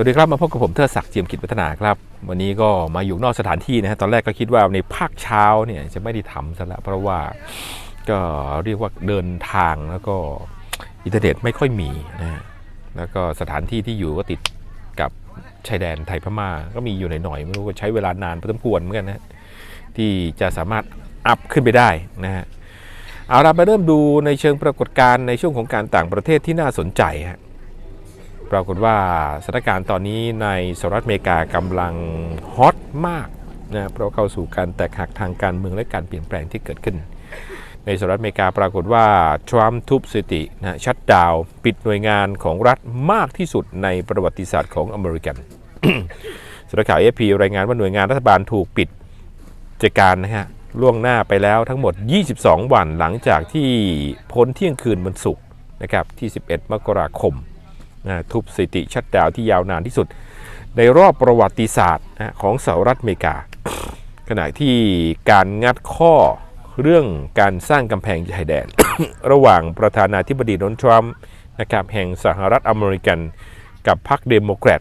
วัสดีครับมาพบกับผมเทอศักดิ์เจียมกิจพัฒนาครับ วันนี้ก็มาอยู่นอกสถานที่นะฮะตอนแรกก็คิดว่าในภาคเช้าเนี่ยจะไม่ได้ทำซะละเพราะว่าก็เรียกว่าเดินทางแล้วก็อินเทอร์เน็ตไม่ค่อยมีนะฮะแล้วก็สถานที่ที่อยู่ก็ติดกับชายแดนไทยพม่าก็มีอยู่หน่อยๆไม่รู้ว่าใช้เวลานานพอสมควรเหมือนกันนะที่จะสามารถอัพขึ้นไปได้นะฮะเอาเราไปเริ่มดูในเชิงปรากฏการณ์ในช่วงของการต่างประเทศที่น่าสนใจฮะ ปรากฏว่าสถานการณ์ตอนนี้ในสหรัฐอเมริกากำลังฮอตมากนะเพราะเข้าสู่การแตกหักทางการเมืองและการเปลี่ยนแปลงที่เกิดขึ้น ในสหรัฐอเมริกาปรากฏว่าทรัมป์ทุบสถิตินะชัดดาวปิดหน่วยงานของรัฐมากที่สุดในประวัติศาสตร์ของอเมริกันสำนักข่าวเอพีรายงานว่าหน่วยงานรัฐบาลถูกปิดกิจการนะฮะล่วงหน้าไปแล้วทั้งหมด 22 วันหลังจากที่พ้นเที่ยงคืนวันศุกร์นะครับที่ 11 มกราคม ทุบสถิติชัดดาวที่ยาวนานที่สุด ในรอบประวัติศาสตร์ของสหรัฐอเมริกา ขณะที่การงัดข้อเรื่องการสร้างกำแพงชายแดน ระหว่างประธานาธิบดีโดนัลด์ทรัมป์นะครับแห่งสหรัฐอเมริกันกับพรรคเดโมแครต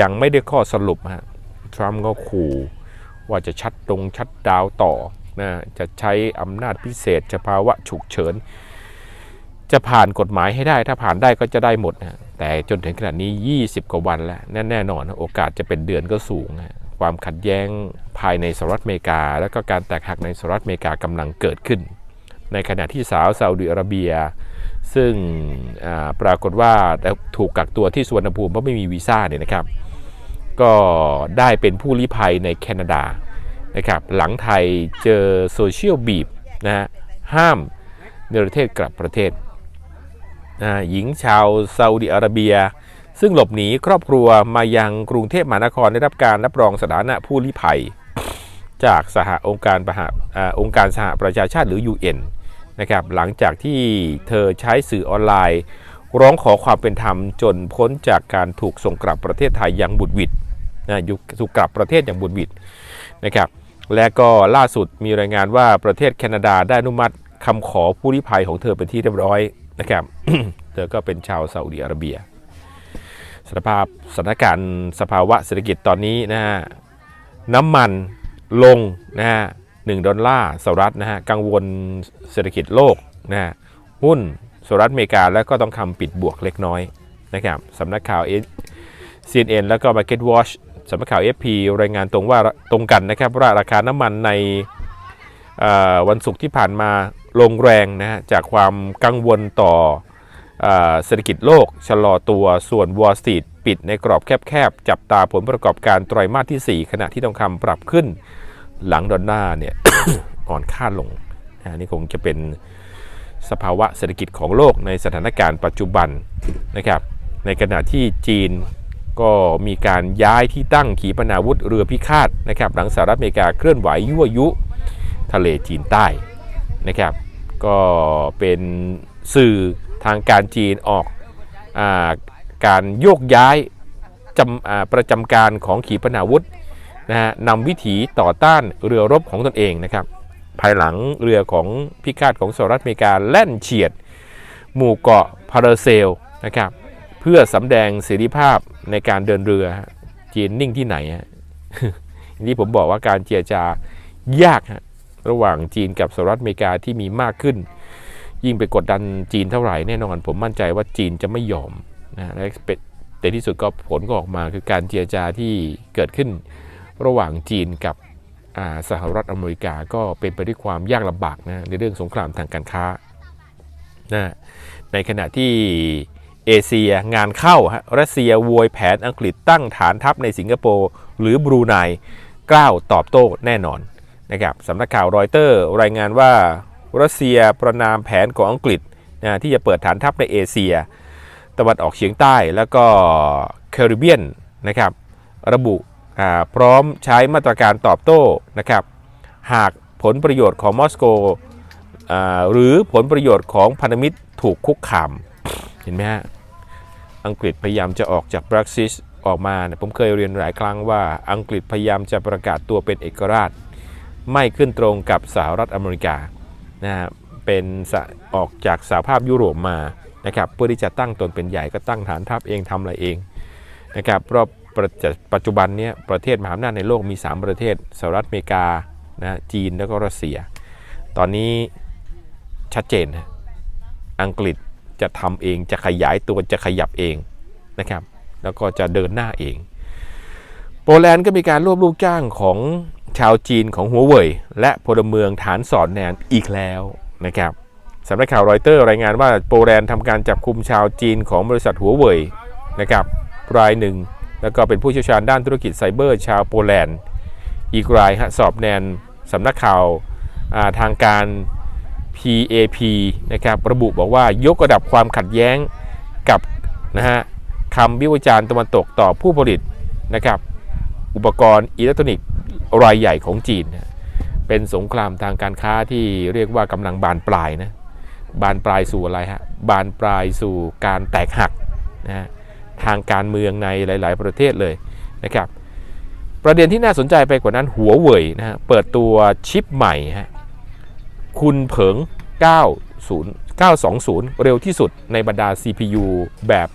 ยังไม่ได้ข้อสรุปฮะทรัมป์ก็ขู่ว่าจะชัดตรงชัดดาวต่อนะจะใช้อำนาจพิเศษเฉพาะวะฉุกเฉิน จะผ่านกฎหมายให้ได้ ถ้าผ่านได้ก็จะได้หมดนะแต่จนถึงขนาดนี้ 20 กว่าวันแล้วแน่แน่นอนโอกาสจะเป็นเดือนก็สูง ความขัดแย้งภายในสหรัฐอเมริกา แล้วก็การแตกหักในสหรัฐอเมริกากำลังเกิดขึ้น ในขณะที่สาวซาอุดิอาระเบีย ซึ่งปรากฏว่าถูกกักตัวที่สวนภูมิเพราะไม่มีวีซ่าเนี่ยนะครับ ก็ได้เป็นผู้ลี้ภัยในแคนาดานะครับหลังไทยเจอโซเชียลบีบนะฮะห้ามเนรเทศกลับประเทศ หญิงชาวซาอุดิอาระเบีย ซึ่งหลบหนีครอบครัวมายังกรุงเทพมหานครได้รับการรับรองสถานะผู้ลี้ภัย จากสหองค์การประหาอ่าองค์การสหประชาชาติหรือ UN นะครับหลังจากที่เธอใช้สื่อออนไลน์ ร้องขอความเป็นธรรมจนพ้นจากการถูกส่งกลับประเทศไทยอย่างบุดวิดนะอยู่ถูกกลับประเทศอย่างบุดวิดนะครับและก็ล่าสุดมีรายงานว่าประเทศแคนาดาได้อนุมัติคำขอผู้ลี้ภัยของเธอเป็นที่เรียบร้อย นะครับเธอก็เป็นชาวซาอุดิอาระเบียสภาพสถานการณ์สภาวะเศรษฐกิจตอนนี้นะฮะน้ำมันลงนะฮะหนึ่งดอลลาร์สหรัฐนะฮะกังวลเศรษฐกิจโลกนะฮะหุ้นสหรัฐอเมริกาแล้วก็ต้องคำปิดบวกเล็กน้อยนะครับสำนักข่าว CNN แล้วก็ Market Watch สำนักข่าว FP รายงานตรงว่าตรงกันนะครับว่าราคาน้ำมันใน วันศุกร์ที่ผ่านมาลงแรงนะฮะจากความกังวลต่อเอเศรษฐกิจโลก ชะลอตัวส่วน Wall Street ปิดในกรอบแคบๆ จับตาผลประกอบการไตรมาสที่ 4 ขณะที่ทองคำปรับขึ้น หลังดอลลาร์เนี่ยอ่อนค่าลงนะนี่คงจะเป็นสภาวะเศรษฐกิจของโลกในสถานการณ์ปัจจุบันนะครับ ในขณะที่จีนก็มีการย้ายที่ตั้งขีปนาวุธเรือพิฆาตนะครับ หลังสหรัฐอเมริกาเคลื่อนไหวยั่วยุ ทะเลจีนใต้นะครับ ก็เป็นสื่อทางการจีนออกอาการโยกย้ายจำประจำการของขีปนาวุธนะฮะนำวิถีต่อต้านเรือรบของตนเองนะครับ ภายหลังเรือของพิฆาตของสหรัฐอเมริกาแล่นเฉียด หมู่เกาะพาราเซลนะครับ เพื่อสำแดงเสรีภาพในการเดินเรือจีนนิ่งที่ไหนฮะที่ผมบอกว่าการเจรจายากฮะ ระหว่างจีนกับสหรัฐอเมริกาที่มีมากขึ้น ยิ่งไปกดดันจีนเท่าไหร่แน่นอน ผมมั่นใจว่าจีนจะไม่ยอมนะและเป็นแต่ที่สุดก็ผลก็ออกมาคือการเจรจาที่เกิดขึ้น ระหว่างจีนกับสหรัฐอเมริกาก็เป็นไปด้วยความยากลำบากนะในเรื่องสงครามทางการค้านะในขณะที่เอเชียงานเข้าฮะรัสเซียโวยแผนอังกฤษตั้งฐานทัพในสิงคโปร์หรือบรูไนกล้าวตอบโต้แน่นอน นะครับสำนักข่าวรอยเตอร์รายงานว่ารัสเซียประนามแผนของอังกฤษนะที่จะเปิดฐานทัพในเอเชีย ตะวันออกเฉียงใต้แล้วก็แคริบเบียนนะครับระบุพร้อมใช้มาตรการตอบโต้นะครับหากผลประโยชน์ของมอสโกหรือผลประโยชน์ของพันธมิตรถูกคุกคามเห็นไหมฮะอังกฤษพยายามจะออกจาก Brexit ออกมาผมเคยเรียนหลายครั้งว่าอังกฤษพยายามจะประกาศตัวเป็นเอกราช ไม่ขึ้นตรงกับสหรัฐอเมริกานะฮะเป็นออกจากสหภาพยุโรปมานะครับเพื่อที่จะตั้งตนเป็นใหญ่ก็ตั้งฐานทัพเองทำอะไรเองนะครับเพราะปัจจุบันนี้ประเทศมหาอำนาจในโลกมี 3 ประเทศสหรัฐอเมริกานะจีนแล้วก็รัสเซีย ตอนนี้ชัดเจน อังกฤษจะทำเองจะขยายตัวจะขยับเองนะครับแล้วก็จะเดินหน้าเอง โปแลนด์ก็มีการรวบลูกจ้างของ ชาวจีนของหัวเว่ยและพลเมืองฐานสอดแนมอีกแล้วนะครับสำนักข่าวรอยเตอร์รายงานว่าโปแลนด์ทำการจับคุมชาวจีนของบริษัทหัวเว่ยนะครับรายหนึ่ง แล้วก็เป็นผู้เชี่ยวชาญด้านธุรกิจไซเบอร์ชาวโปแลนด์ อีกรายฮะสอบแนนสำนักข่าวาทางการ PAP นะครับระบุบอกว่ายกระดับความขัดแย้งกับนะฮะคำวิจารณ์ตะวันตกต่อผู้ผลิตนะครับอุปกรณ์อิเล็กทรอนิกส์ รายใหญ่ของจีนนะเป็นสงครามทางการค้าที่เรียกว่ากำลังบานปลายนะบานปลายสู่อะไรฮะบานปลายสู่การแตกหักนะฮะทางการเมืองในหลาย ๆ ประเทศเลยนะครับ ประเด็นที่น่าสนใจไปกว่านั้นหัวเว่ยนะฮะเปิดตัวชิปใหม่ฮะคุณเผิง 90 920 เร็วที่สุดในบรรดา CPU แบบ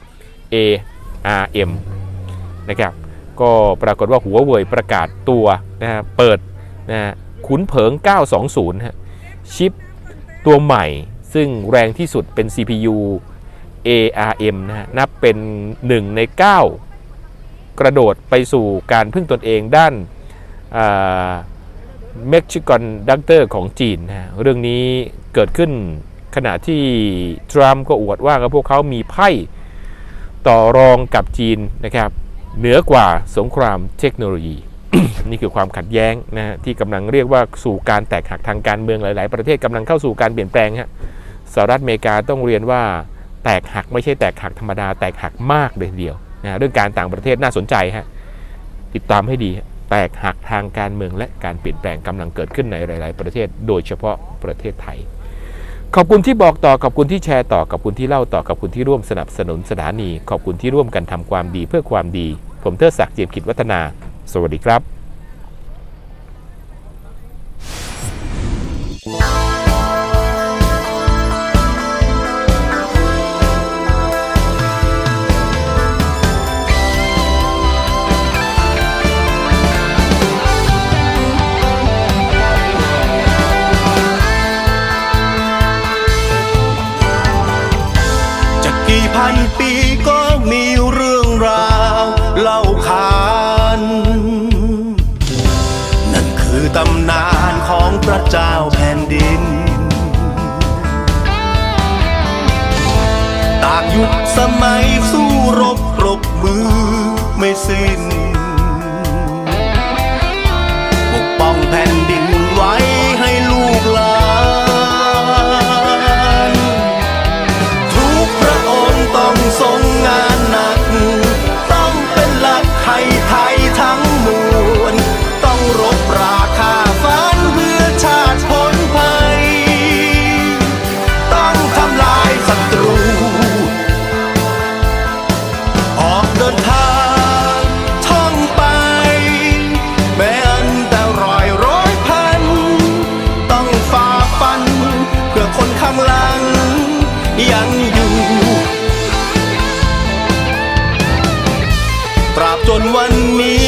ARM นะครับ ก็ปรากฏว่าหัวเว่ยประกาศตัวนะฮะเปิดนะฮะขุนเผิง 920ฮะชิปตัวใหม่ซึ่งแรงที่สุดเป็น CPU ARM นะฮะนับเป็นหนึ่งใน 9 กระโดดไปสู่การพึ่งตนเองด้านเม็กซิกันดักเตอร์ของจีนนะฮะเรื่องนี้เกิดขึ้นขณะที่ทรัมป์ก็อวดว่าพวกเขามีไพ่ต่อรองกับจีนนะครับ เหนือกว่าสงครามเทคโนโลยี นี่คือความขัดแย้งนะฮะที่กำลังเรียกว่าสู่การแตกหักทางการเมืองหลาย ๆ ประเทศกำลังเข้าสู่การเปลี่ยนแปลงฮะสหรัฐอเมริกาต้องเรียนว่าแตกหักไม่ใช่แตกหักธรรมดาแตกหักมากเลยทีเดียวนะเรื่องการต่างประเทศน่าสนใจฮะติดตามให้ดีแตกหักทางการเมืองและการเปลี่ยนแปลงกำลังเกิดขึ้นในหลาย ๆ ประเทศ โดยเฉพาะประเทศไทย ขอบคุณที่บอกต่อขอบคุณที่แชร์ต่อขอบคุณที่เล่าต่อขอบคุณที่ร่วมสนับสนุนสถานี ขอบคุณที่ร่วมกันทำความดีเพื่อความดี ผมเทิดศักดิ์เจียมกิจวัฒนา สวัสดีครับจะกี่พันปี เจ้าแผ่นดิน ตากยุคสมัยสู้รบรบมือไม่สิ้นปกป้องแผ่นันมี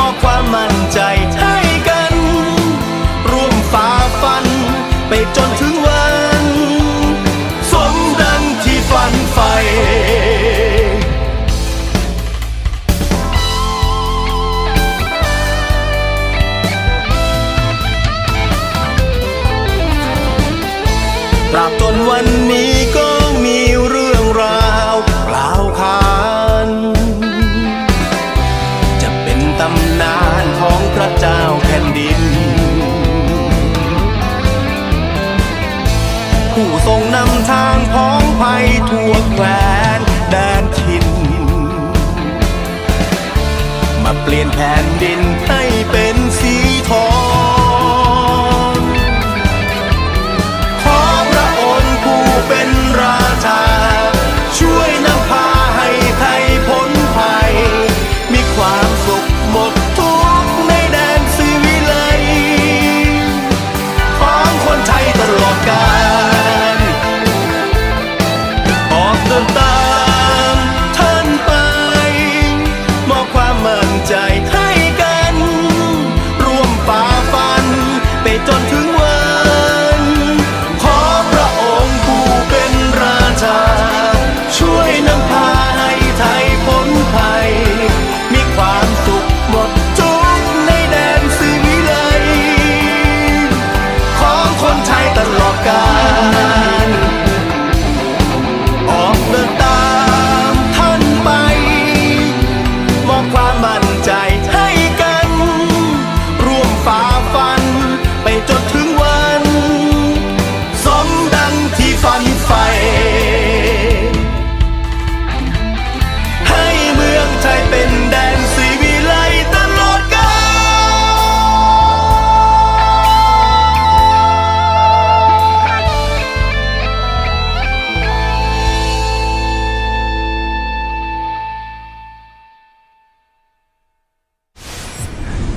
บอกความมั่นใจ